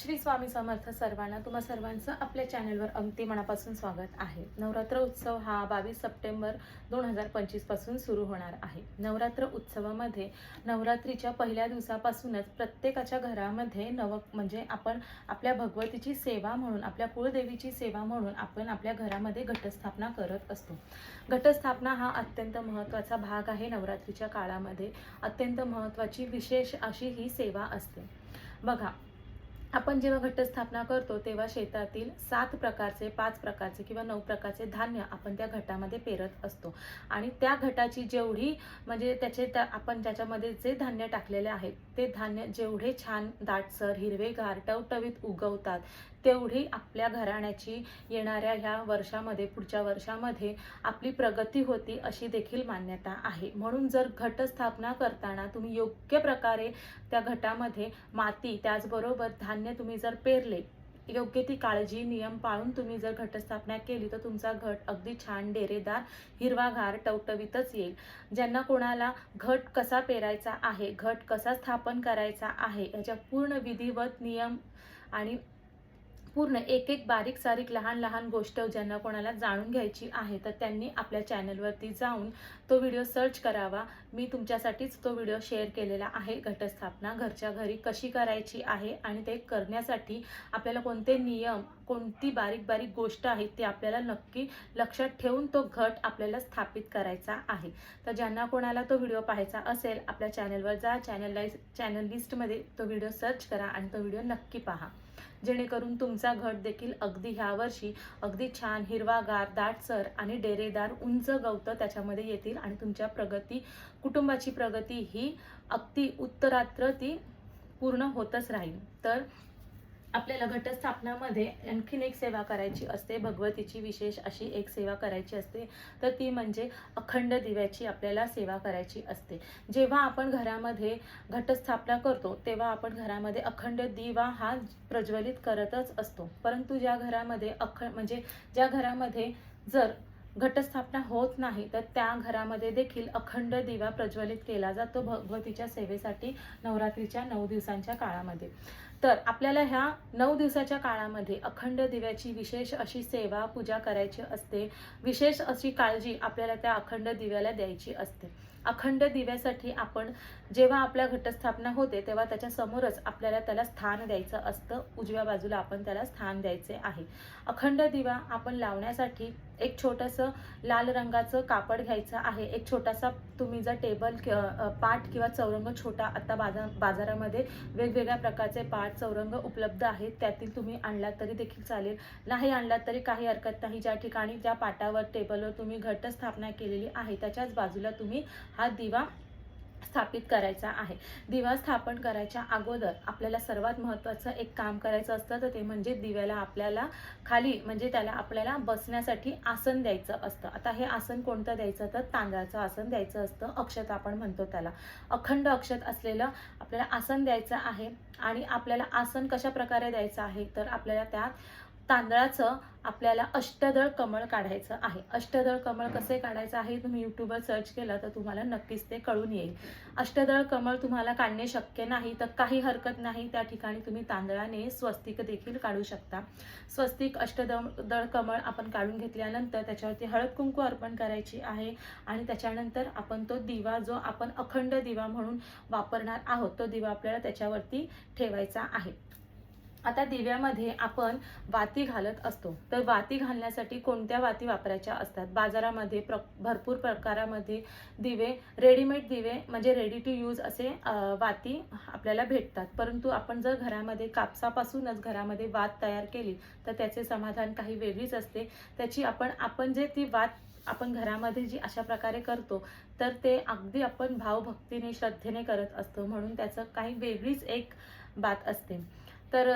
श्री स्वामी समर्थ सर्वांना तुम्हा सर्वांचं आपल्या चॅनलवर अगदी मनापासून स्वागत आहे. नवरात्र उत्सव हा बावीस सप्टेंबर दोन हजार पंचवीसपासून सुरू होणार आहे. नवरात्र उत्सवामध्ये नवरात्रीच्या पहिल्या दिवसापासूनच प्रत्येकाच्या घरामध्ये नव म्हणजे आपण आपल्या भगवतीची सेवा म्हणून आपल्या कुळदेवीची सेवा म्हणून आपण आपल्या घरामध्ये घटस्थापना करत असतो. घटस्थापना हा अत्यंत महत्त्वाचा भाग आहे नवरात्रीच्या काळामध्ये. अत्यंत महत्त्वाची विशेष अशी ही सेवा असते. बघा आपण जेव्हा घटस्थापना करतो तेव्हा शेतातील सात प्रकारचे पाच प्रकारचे किंवा नऊ प्रकारचे धान्य आपण त्या घटामध्ये पेरत असतो. आणि त्या घटाची जेवढी म्हणजे त्याचे त्या आपण ज्याच्यामध्ये जे धान्य टाकलेले आहेत ते धान्य जेवढे छान दाटसर हिरवेगार टवटवीत उगवतात तेवढी आपल्या घराण्याची येणाऱ्या ह्या वर्षामध्ये पुढच्या वर्षामध्ये आपली प्रगती होती अशी देखील मान्यता आहे. म्हणून जर घटस्थापना करताना तुम्ही योग्य प्रकारे त्या घटामध्ये माती त्याचबरोबर धान्य तुम्ही जर पेरले योग्य ती काळजी नियम पाळून तुम्ही जर घटस्थापना केली तर तुमचा घट अगदी छान डेरेदार हिरवागार टवटवीतच येईल. ज्यांना कोणाला घट कसा पेरायचा आहे घट कसा स्थापन करायचा आहे याच्या पूर्ण विधिवत नियम आणि पूर्ण एक एक बारीक सारीक लहान लहान गोष्ट ज्यांना कोणाला जाणून घ्यायची आहे तर त्यांनी आपल्या चॅनलवरती जाऊन तो व्हिडिओ सर्च करावा. मी तुमच्यासाठीच तो व्हिडिओ शेअर केलेला आहे. घटस्थापना घरच्या घरी कशी करायची आहे आणि ते करण्यासाठी आपल्याला कोणते नियम कोणती बारीक बारीक गोष्ट आहे ती आपल्याला नक्की लक्षात ठेवून तो घट आपल्याला स्थापित करायचा आहे. तर ज्यांना कोणाला तो व्हिडिओ पाहायचा असेल आपल्या चॅनलवर जा चॅनल चॅनल लिस्टमध्ये तो व्हिडिओ सर्च करा आणि तो व्हिडिओ नक्की पहा. जेणेकरून तुमचा घट देखील अगदी ह्या वर्षी अगदी छान हिरवागार दाटसर आणि डेरेदार उंच गवतं त्याच्यामध्ये येतील आणि तुमच्या प्रगती कुटुंबाची प्रगती ही अगदी उत्तरात्र ती पूर्ण होतच राहील. तर आपल्याला घटस्थापनामध्ये आणखीन एक सेवा करायची असते भगवतीची विशेष अशी एक सेवा करायची असते तर ती म्हणजे अखंड दिव्याची आपल्याला सेवा करायची असते. जेव्हा आपण घरामध्ये घटस्थापना करतो तेव्हा आपण घरामध्ये अखंड दिवा हा प्रज्वलित करतच असतो. परंतु ज्या घरामध्ये अख म्हणजे ज्या घरामध्ये जर घटस्थापना होत नाही तर त्या घरामध्ये देखील अखंड दिवा प्रज्वलित केला जातो भगवतीच्या सेवेसाठी नवरात्रीच्या नऊ दिवसांच्या काळामध्ये. तर आपल्याला ह्या नऊ दिवसाच्या काळामध्ये अखंड दिव्याची विशेष अशी सेवा पूजा करायची असते. विशेष अशी काळजी आपल्याला त्या अखंड दिव्याला द्यायची असते. अखंड दिव्यासाठी आपण जेव्हा आपल्या घटस्थापना होते तेव्हा त्याच्या समोरच आपल्याला त्याला स्थान द्यायचं असतं. उजव्या बाजूला आपण त्याला स्थान द्यायचे आहे. अखंड दिवा आपण लावण्यासाठी एक छोटंसं लाल रंगाचं कापड घ्यायचं आहे. एक छोटासा तुम्ही जर टेबल कि- पाट किंवा चौरंग छोटा आता बाजार बाजारामध्ये वेगवेगळ्या प्रकारचे पाट चौरंग उपलब्ध आहेत. त्यातील तुम्ही आणलात तरी देखील चालेल. नाही आणलात तरी काही हरकत नाही. ज्या ठिकाणी ज्या पाटावर टेबलवर तुम्ही घटस्थापना केलेली आहे त्याच्याच बाजूला तुम्ही हा दिवा स्थापित करायचा आहे. दिवा स्थापन करायच्या अगोदर आपल्याला सर्वात महत्त्वाचं एक काम करायचं असतं तर ते म्हणजे दिव्याला आपल्याला खाली म्हणजे त्याला आपल्याला बसण्यासाठी आसन द्यायचं असतं. आता हे आसन कोणतं द्यायचं? तर तांदळाचं आसन द्यायचं असतं अक्षत आपण म्हणतो त्याला. अखंड अक्षत असलेलं आपल्याला आसन द्यायचं आहे आणि आपल्याला आसन कशा प्रकारे द्यायचं आहे? तर आपल्याला त्यात तांदळाचं आपल्याला अष्टदळ कमळ काढायचं आहे. अष्टदळ कमळ कसे काढायचं आहे? तुम्ही यूट्यूबवर सर्च केलं तर तुम्हाला नक्कीच ते कळून येईल. अष्टदळ कमळ तुम्हाला काढणे शक्य नाही तर काही हरकत नाही. त्या ठिकाणी तुम्ही तांदळाने स्वस्तिक देखील काढू शकता. स्वस्तिक अष्टदळ दळ कमळ आपण काढून घेतल्यानंतर त्याच्यावरती हळद कुंकू अर्पण करायची आहे आणि त्याच्यानंतर आपण तो दिवा जो आपण अखंड दिवा म्हणून वापरणार आहोत तो दिवा आपल्याला त्याच्यावरती ठेवायचा आहे. आता दिव्यामध्ये आपण वाती घालत असतो. तर वाती घालण्यासाठी कोणत्या वाती वापरायच्या असतात? बाजारामध्ये प्र भरपूर प्रकारामध्ये दिवे रेडीमेड दिवे म्हणजे रेडी टू यूज असे वाती आपल्याला भेटतात. परंतु आपण जर घरामध्ये कापसापासूनच घरामध्ये वात तयार केली तर त्याचे समाधान काही वेगळीच असते. त्याची आपण आपण जे ती वात आपण घरामध्ये जी अशा प्रकारे करतो तर ते अगदी आपण भावभक्तीने श्रद्धेने करत असतो. म्हणून त्याचं काही वेगळीच एक बात असते. तर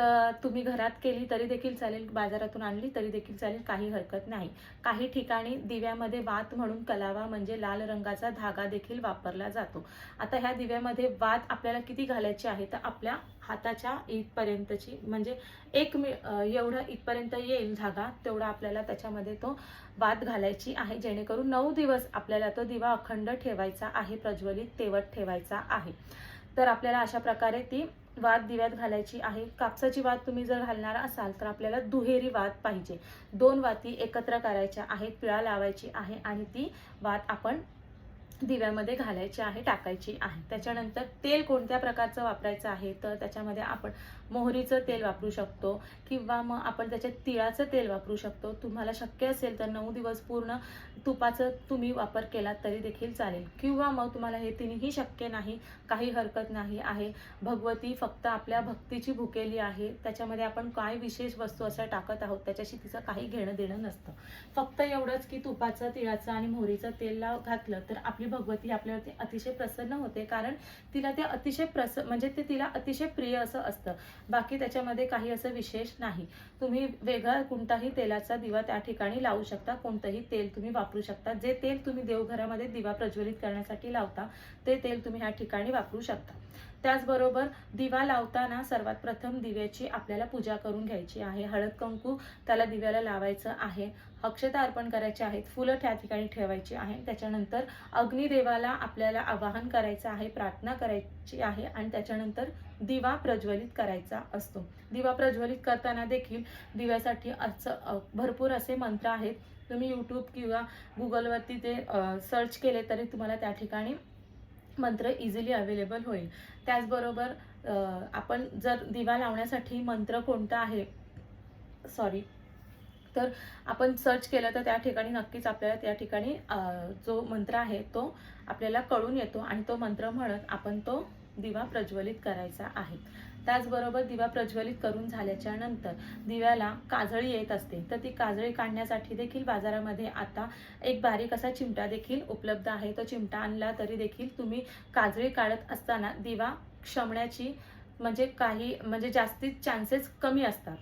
तुम्ही घरात केली तरी देखील चालेल बाजारातून आणली तरी देखील चालेल काही हरकत नाही. काही ठिकाणी दिव्यामध्ये वात म्हणून कलावा म्हणजे लाल रंगाचा धागा देखील वापरला जातो. आता ह्या दिव्यामध्ये वात आपल्याला किती घालायची आहे? तर आपल्या हाताच्या इथपर्यंतची म्हणजे एक मी एवढं इथपर्यंत येईल धागा तेवढा आपल्याला त्याच्यामध्ये तो वात घालायची आहे. जेणेकरून नऊ दिवस आपल्याला तो दिवा अखंड ठेवायचा आहे प्रज्वलित तेवत ठेवायचा आहे. तर आपल्याला अशा प्रकारे ती वात दिव्यात घालायची आहे. कापसाची वात तुम्ही जर घालणार असाल तर आपल्याला दुहेरी वात पाहिजे. दोन वाती एकत्र करायच्या आहेत पिळा लावायची आहे आणि ती वात आपण दिव्यामध्ये घालायची आहे टाकायची आहे. त्याच्यानंतर तेल कोणत्या प्रकारचं वापरायचं आहे तर त्याच्यामध्ये आपण मोहरीचं तेल वापरू शकतो किंवा मग आपण त्याच्यात तिळाचं तेल वापरू शकतो. तुम्हाला शक्य असेल तर नऊ दिवस पूर्ण तुपाचं तुम्ही वापर केला तरी देखील चालेल. किंवा मग तुम्हाला हे तिन्ही शक्य नाही काही हरकत नाही आहे. भगवती फक्त आपल्या भक्तीची भुकेली आहे. त्याच्यामध्ये आपण काय विशेष वस्तू असं टाकत आहोत त्याच्याशी तिचं काही घेणं देणं नसतं. फक्त एवढंच की तुपाचं तिळाचं आणि मोहरीचं तेल घातलं तर आपली आपली भगवती आपल्यावरती अतिशय प्रसन्न होते. कारण तिला ते अतिशय प्रस म्हणजे ते तिला अतिशय प्रिय असं असतं. बाकी त्याच्यामध्ये काही असं विशेष नाही. तुम्ही वेगळा कोणताही तेलाचा दिवा त्या ठिकाणी लावू शकता. कोणतंही तेल तुम्ही वापरू शकता. जे तेल तुम्ही देवघरामध्ये दिवा प्रज्वलित करण्यासाठी लावता ते तेल तुम्ही ह्या ठिकाणी वापरू शकता. त्याचबरोबर दिवा लावताना सर्वात प्रथम दिव्याची आपल्याला पूजा करून घ्यायची आहे. हळद कंकू त्याला दिव्याला लावायचं आहे. अक्षता अर्पण करायचे आहेत फुलं त्या ठिकाणी ठेवायची आहे त्याच्यानंतर अग्निदेवाला आपल्याला आवाहन करायचं आहे प्रार्थना करायची आहे आणि त्याच्यानंतर दिवा प्रज्वलित करायचा असतो. दिवा प्रज्वलित करताना देखील दिव्यासाठी असं भरपूर असे मंत्र आहेत. तुम्ही यूट्यूब किंवा गुगलवरती ते सर्च केले तरी तुम्हाला त्या ठिकाणी मंत्र इझिली अवेलेबल होईल. त्याचबरोबर आपण जर दिवा लावण्यासाठी मंत्र कोणता आहे सॉरी तर आपण सर्च केलं तर त्या ठिकाणी नक्कीच आपल्याला त्या ठिकाणी जो मंत्र आहे तो आपल्याला कळून येतो आणि तो मंत्र म्हणत आपण तो दिवा प्रज्वलित करायचा आहे. त्याचबरोबर दिवा प्रज्वलित करून झाल्याच्यानंतर दिव्याला काजळी येत असते. तर ती काजळी काढण्यासाठी देखील बाजारामध्ये आता एक बारीक असा चिमटा देखील उपलब्ध आहे. तो चिमटा आणला तरी देखील तुम्ही काजळी काढत असताना दिवा क्षमण्याची म्हणजे काही म्हणजे जास्तीत चान्सेस कमी असतात.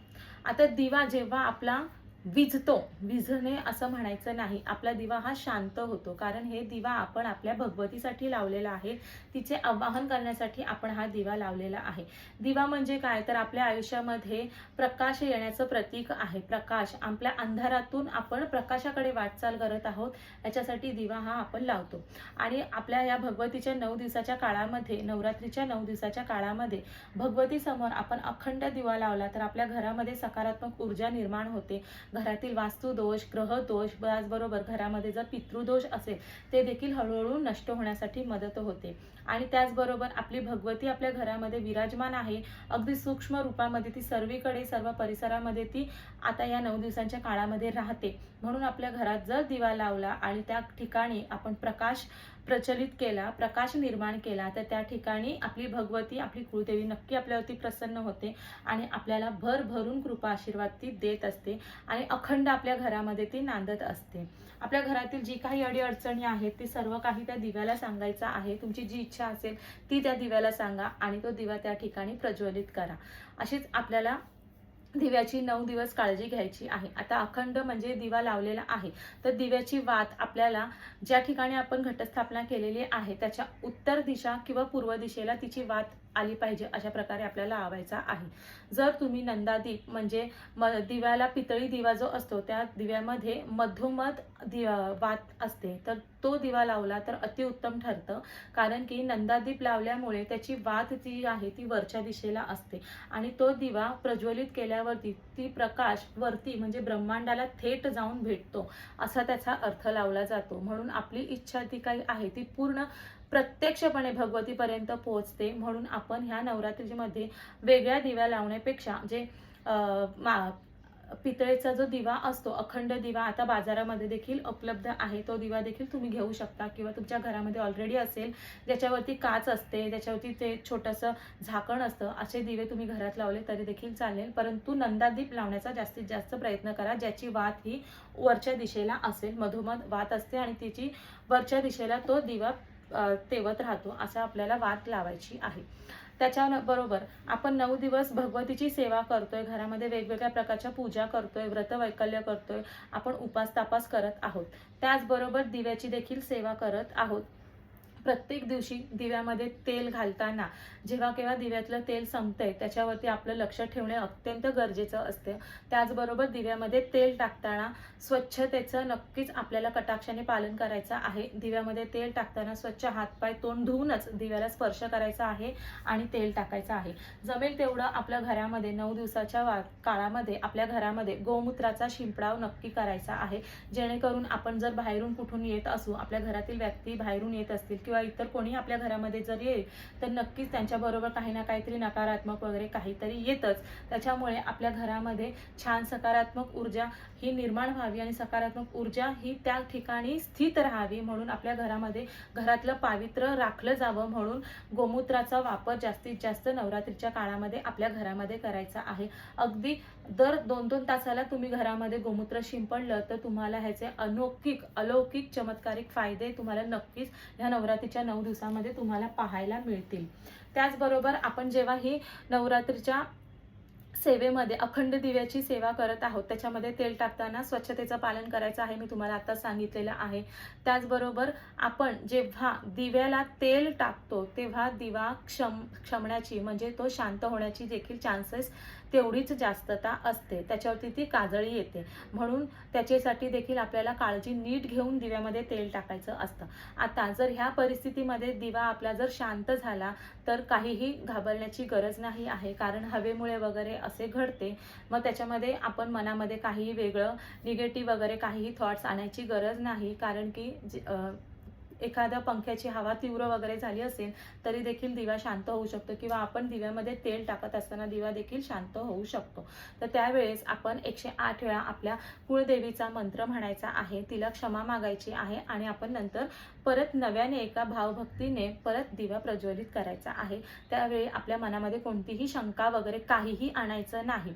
आता दिवा जेव्हा आपला विझतो विझणे असं म्हणायचं नाही. आपला दिवा हा शांत होतो. कारण हे दिवा आपण आपल्या भगवतीसाठी लावलेला आहे. तिचे आवाहन करण्यासाठी आपण हा दिवा लावलेला आहे. दिवा म्हणजे काय? तर आपल्या आयुष्यामध्ये प्रकाश येण्याचं प्रतीक आहे. प्रकाश. आपल्या अंधारातून आपण प्रकाशाकडे वाटचाल करत आहोत. याच्यासाठी दिवा हा आपण लावतो. आणि आपल्या या भगवतीच्या नऊ दिवसाच्या काळामध्ये नवरात्रीच्या नऊ दिवसाच्या काळामध्ये भगवतीसमोर आपण अखंड दिवा लावला तर आपल्या घरामध्ये सकारात्मक ऊर्जा निर्माण होते. घरातील वास्तुदोष ग्रहदोष त्याचबरोबर घरामध्ये जर पितृदोष असेल ते देखील हळूहळू नष्ट होण्यासाठी मदत होते. आणि त्याचबरोबर आपली भगवती आपल्या घरामध्ये विराजमान आहे. अगदी सूक्ष्म रूपामध्ये ती सर्वीकडे सर्व परिसरामध्ये ती आता या नऊ दिवसांच्या काळामध्ये राहते. म्हणून आपल्या घरात जर दिवा लावला आणि त्या ठिकाणी आपण प्रकाश प्रचलित केला प्रकाश निर्माण केला तर त्या ठिकाणी आपली भगवती आपली कुळदेवी नक्की आपल्यावरती प्रसन्न होते आणि आपल्याला भर भरून कृपा आशीर्वाद ती देत असते आणि अखंड आपल्या घरामध्ये ती नांदत असते. आपल्या घरातील जी काही अडीअडचणी आहेत ती सर्व काही त्या दिव्याला सांगायचं आहे. तुमची जी इच्छा असेल ती त्या दिव्याला सांगा आणि तो दिवा त्या ठिकाणी प्रज्वलित करा. अशीच आपल्याला दिव्याची नऊ दिवस काळजी घ्यायची आहे. आता अखंड म्हणजे दिवा लावलेला आहे. तर दिव्याची वात आपल्याला ज्या ठिकाणी आपण घटस्थापना केलेली आहे त्याच्या उत्तर दिशा किंवा पूर्व दिशेला तिची वात आली पाहिजे अशा प्रकारे आपल्याला लावायचा आहे. जर तुम्ही नंदादीप म्हणजे म दिव्याला पितळी दिवा जो असतो त्या दिव्यामध्ये मधोमध दिवा वात असते तर तो दिवा लावला तर अतिउत्तम ठरतं. कारण की नंदादीप लावल्यामुळे त्याची वात जी आहे ती वरच्या दिशेला असते. आणि तो दिवा प्रज्वलित केल्यावरती ती प्रकाश वरती म्हणजे ब्रह्मांडाला थेट जाऊन भेटतो असा त्याचा अर्थ लावला जातो. म्हणून आपली इच्छा ती काही आहे ती पूर्ण प्रत्यक्षपणे भगवतीपर्यंत पोहोचते. म्हणून आपण ह्या नवरात्रीमध्ये वेगळ्या दिव्या लावण्यापेक्षा जे मा पितळेचा जो दिवा असतो अखंड दिवा आता बाजारामध्ये देखील उपलब्ध आहे. तो दिवा देखील तुम्ही घेऊ शकता किंवा तुमच्या घरामध्ये ऑलरेडी असेल ज्याच्यावरती काच असते त्याच्यावरती ते छोटंसं झाकण असतं असे दिवे तुम्ही घरात लावले तरी देखील चालेल. परंतु नंदादीप लावण्याचा जास्तीत जास्त प्रयत्न करा ज्याची वात ही वरच्या दिशेला असेल मधोमध वात असते आणि तिची वरच्या दिशेला तो दिवा तेवत राहतो असं आपल्याला वात लावायची आहे. त्याच्या बरोबर आपण नऊ दिवस भगवतीची सेवा करतोय घरामध्ये वेगवेगळ्या प्रकारच्या पूजा करतोय व्रत वैकल्य करतोय आपण उपास तापास करत आहोत. त्याचबरोबर दिव्याची देखील सेवा करत आहोत. प्रत्येक दिवशी दिव्यामध्ये तेल घालताना जेव्हा केव्हा दिव्यातलं तेल संपतंय त्याच्यावरती आपलं लक्ष ठेवणे अत्यंत गरजेचं असते. त्याचबरोबर दिव्यामध्ये तेल टाकताना स्वच्छतेचं नक्कीच आपल्याला कटाक्षाने पालन करायचं आहे. दिव्यामध्ये तेल टाकताना स्वच्छ हातपाय तोंड धुवूनच दिव्याला स्पर्श करायचा आहे आणि तेल टाकायचं आहे. जमेल तेवढं आपल्या घरामध्ये नऊ दिवसाच्या वा काळामध्ये आपल्या घरामध्ये गोमूत्राचा शिंपडाव नक्की करायचा आहे. जेणेकरून आपण जर बाहेरून कुठून येत असू आपल्या घरातील व्यक्ती बाहेरून येत असतील किंवा किंवा इतर कोणी आपल्या घरामध्ये जर येईल तर नक्कीच त्यांच्याबरोबर काही ना काहीतरी नकारात्मक वगैरे काहीतरी येतच. त्याच्यामुळे आपल्या घरामध्ये छान सकारात्मक ऊर्जा ही निर्माण व्हावी आणि सकारात्मक ऊर्जा ही त्या ठिकाणी स्थित राहावी म्हणून आपल्या घरामध्ये घरातलं पावित्र्य राखलं जावं म्हणून गोमूत्राचा वापर जास्तीत जास्त नवरात्रीच्या काळामध्ये आपल्या घरामध्ये करायचा आहे. अगदी दर दोन दोन तासाला तुम्ही घरामध्ये गोमूत्र शिंपडलं तर तुम्हाला ह्याचे अनौकिक अलौकिक चमत्कारिक फायदे तुम्हाला नक्कीच ह्या नवरात्री नवरात्रीच्या नऊ दिवसामध्ये तुम्हाला पाहायला मिळतील. त्याचबरोबर आपण जेव्हा ही नवरात्रीच्या सेवेमध्ये अखंड दिव्याची सेवा करत आहोत त्याच्यामध्ये तेल टाकताना स्वच्छतेचं पालन करायचं आहे मी तुम्हाला आता सांगितलेलं आहे. त्याचबरोबर आपण जेव्हा दिव्याला तेल टाकतो तेव्हा दिवा क्षम क्षमण्याची म्हणजे तो शांत होण्याची देखील चान्सेस तेवढीच जास्तता असते. त्याच्यावरती ती काजळी येते. म्हणून त्याच्यासाठी देखील आपल्याला काळजी नीट घेऊन दिव्यामध्ये तेल टाकायचं असतं. आता जर ह्या परिस्थितीमध्ये दिवा आपला जर शांत झाला तर काहीही घाबरण्याची गरज नाही आहे. कारण हवेमुळे वगैरे असे घडते. मग त्याच्यामध्ये आपण मनामध्ये काहीही वेगळं निगेटिव्ह वगैरे काहीही थॉट्स आणायची गरज नाही. कारण की जे- एखाद्या पंख्याची हवा तीव्र वगैरे झाली असेल तरी देखील दिवा शांत होऊ शकतो किंवा आपण दिव्यामध्ये तेल टाकत असताना दिवा देखील शांत होऊ शकतो. तर त्यावेळेस आपण एकशे आठ वेळा आपल्या कुळदेवीचा मंत्र म्हणायचा आहे तिला क्षमा मागायची आहे आणि आपण नंतर परत नव्याने एका भावभक्तीने परत दिवा प्रज्वलित करायचा आहे. त्यावेळी आपल्या मनामध्ये कोणतीही शंका वगैरे काहीही आणायचं नाही.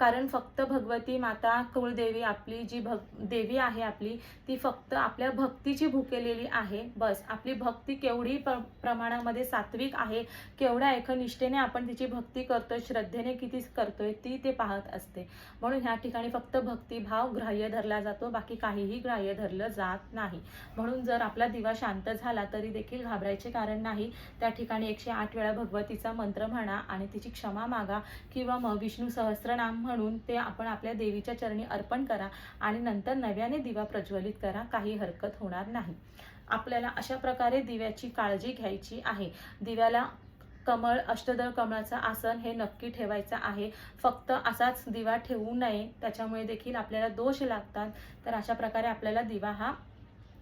कारण फक्त भगवती माता कुळदेवी आपली जी भग देवी आहे आपली ती फक्त आपल्या भक्तीची भुकेलेली आहे. बस आपली भक्ती केवढी प्र प्रमाणामध्ये सात्विक आहे केवढ्या एकनिष्ठेने आपण तिची भक्ती करतोय श्रद्धेने किती करतोय ती ते पाहत असते. म्हणून ह्या ठिकाणी फक्त भक्तिभाव ग्राह्य धरला जातो बाकी काहीही ग्राह्य धरलं जात नाही. म्हणून जर आपला दिवा शांत झाला तरी देखील घाबरायचे कारण नाही. त्या ठिकाणी एकशे आठ वेळा भगवतीचा मंत्र म्हणा आणि तिची क्षमा मागा किंवा मग विष्णू सहस्रनाम म्हणून ते आपण आपल्या देवीच्या चरणी अर्पण करा आणि नंतर नव्याने दिवा प्रज्वलित करा. काही हरकत होणार नाही. आपल्याला अशा प्रकारे दिव्याची काळजी घ्यायची आहे. दिव्याला कमळ अष्टदळ कमळाचं आसन हे नक्की ठेवायचं आहे. फक्त असाच दिवा ठेवू नये. त्याच्यामुळे देखील आपल्याला दोष लागतात. तर अशा प्रकारे आपल्याला दिवा हा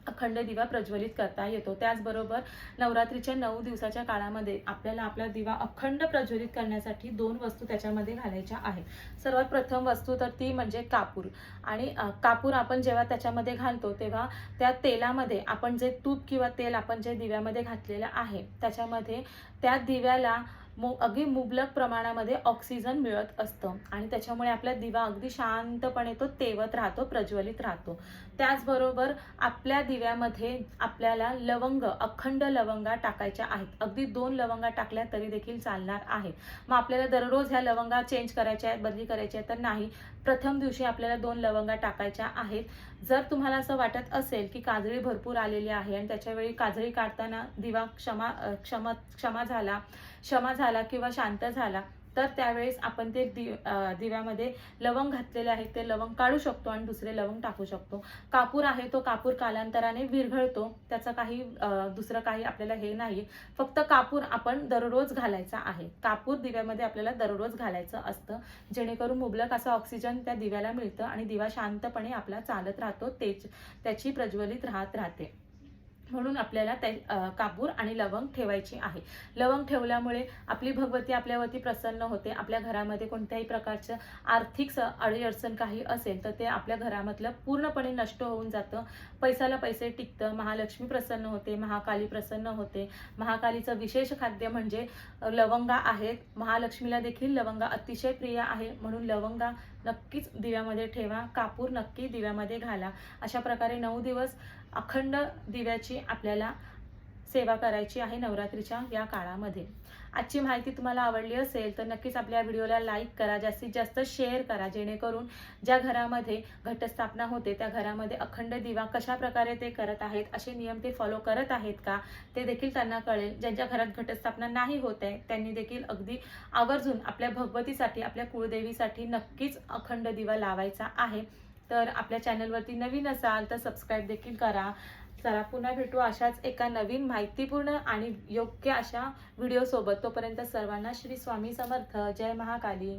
अखंड दिवा प्रज्वलित करता येतो. त्याचबरोबर नवरात्रीच्या नऊ दिवसाच्या काळामध्ये आपल्याला आपला दिवा अखंड प्रज्वलित करण्यासाठी दोन वस्तू त्याच्यामध्ये घालायच्या आहेत. सर्वात प्रथम वस्तू तर ती म्हणजे कापूर. आणि कापूर आपण जेव्हा त्याच्यामध्ये घालतो तेव्हा त्या तेलामध्ये आपण जे तूप किंवा तेल आपण जे दिव्यामध्ये घातलेलं आहे त्याच्यामध्ये त्या दिव्याला मु अगदी मुबलक प्रमाणामध्ये ऑक्सिजन मिळत असतं. आणि त्याच्यामुळे आपला दिवा अगदी शांतपणे तो तेवत राहतो प्रज्वलित राहतो. त्याचबरोबर आपल्या दिव्यामध्ये आपल्याला लवंग अखंड लवंगा टाकायच्या आहेत. अगदी दोन लवंगा टाकल्या तरी देखील चालणार आहेत. मग आपल्याला दररोज ह्या लवंगा चेंज करायच्या आहेत बदली करायच्या आहेत तर नाही. प्रथम दिवशी आपल्याला दोन लवंगा टाकायच्या आहेत. जर तुम्हाला असं वाटत असेल की काजळी भरपूर आलेली आहे आणि त्याच्यावेळी काजळी काढताना दिवा क्षमा क्षमा क्षमा झाला क्षमा झाला किंवा शांत झाला तर त्यावेळेस आपण ते दि दिव्यामध्ये लवंग घातलेले आहेत ते लवंग काढू शकतो आणि दुसरे लवंग टाकू शकतो. कापूर आहे तो कापूर कालांतराने विरघळतो. त्याचं काही दुसरं काही आपल्याला हे नाही फक्त कापूर आपण दररोज घालायचा आहे. कापूर दिव्यामध्ये आपल्याला दररोज घालायचं असतं. जेणेकरून मुबलक असं ऑक्सिजन त्या दिव्याला मिळतं आणि दिवा शांतपणे आपला चालत राहतो तेच त्याची प्रज्वलित राहत राहते. म्हणून आपल्याला त्या कापूर आणि लवंग ठेवायची आहे. लवंग ठेवल्यामुळे आपली भगवती आपल्यावरती प्रसन्न होते. आपल्या घरामध्ये कोणत्याही प्रकारचं आर्थिक स अडीअडचण काही असेल तर ते आपल्या घरामधलं पूर्णपणे नष्ट होऊन जातं. पैसाला पैसे टिकतं. महालक्ष्मी प्रसन्न होते. महाकाली प्रसन्न होते. महाकालीचं विशेष खाद्य म्हणजे लवंगा आहेत. महालक्ष्मीला देखील लवंगा अतिशय प्रिय आहे. म्हणून लवंगा नक्कीच दिव्यामध्ये ठेवा कापूर नक्की दिव्यामध्ये घाला. अशा प्रकारे नऊ दिवस अखंड दिव्याची आपल्याला सेवा करायची आहे नवरात्रीच्या या काळामध्ये. आजची माहिती तुम्हाला आवडली असेल तर नक्कीच आपल्या व्हिडिओला लाईक करा जास्तीत जास्त शेअर करा जेणेकरून ज्या घरामध्ये घटस्थापना होते त्या घरामध्ये अखंड दिवा कशा प्रकारे ते करत आहेत असे नियम ते फॉलो करत आहेत का ते देखील त्यांना कळेल. ज्यांच्या घरात घटस्थापना नाही होत आहे त्यांनी देखील अगदी आवर्जून आपल्या भगवतीसाठी आपल्या कुळदेवीसाठी नक्कीच अखंड दिवा लावायचा आहे. तर आपल्या चॅनलवरती नवीन असाल तर सबस्क्राईब देखील करा. चला पुन्हा भेटू अशाच एका नवीन माहितीपूर्ण आणि योग्य अशा व्हिडिओसोबत तोपर्यंत सर्वांना श्री स्वामी समर्थ. जय महाकाली.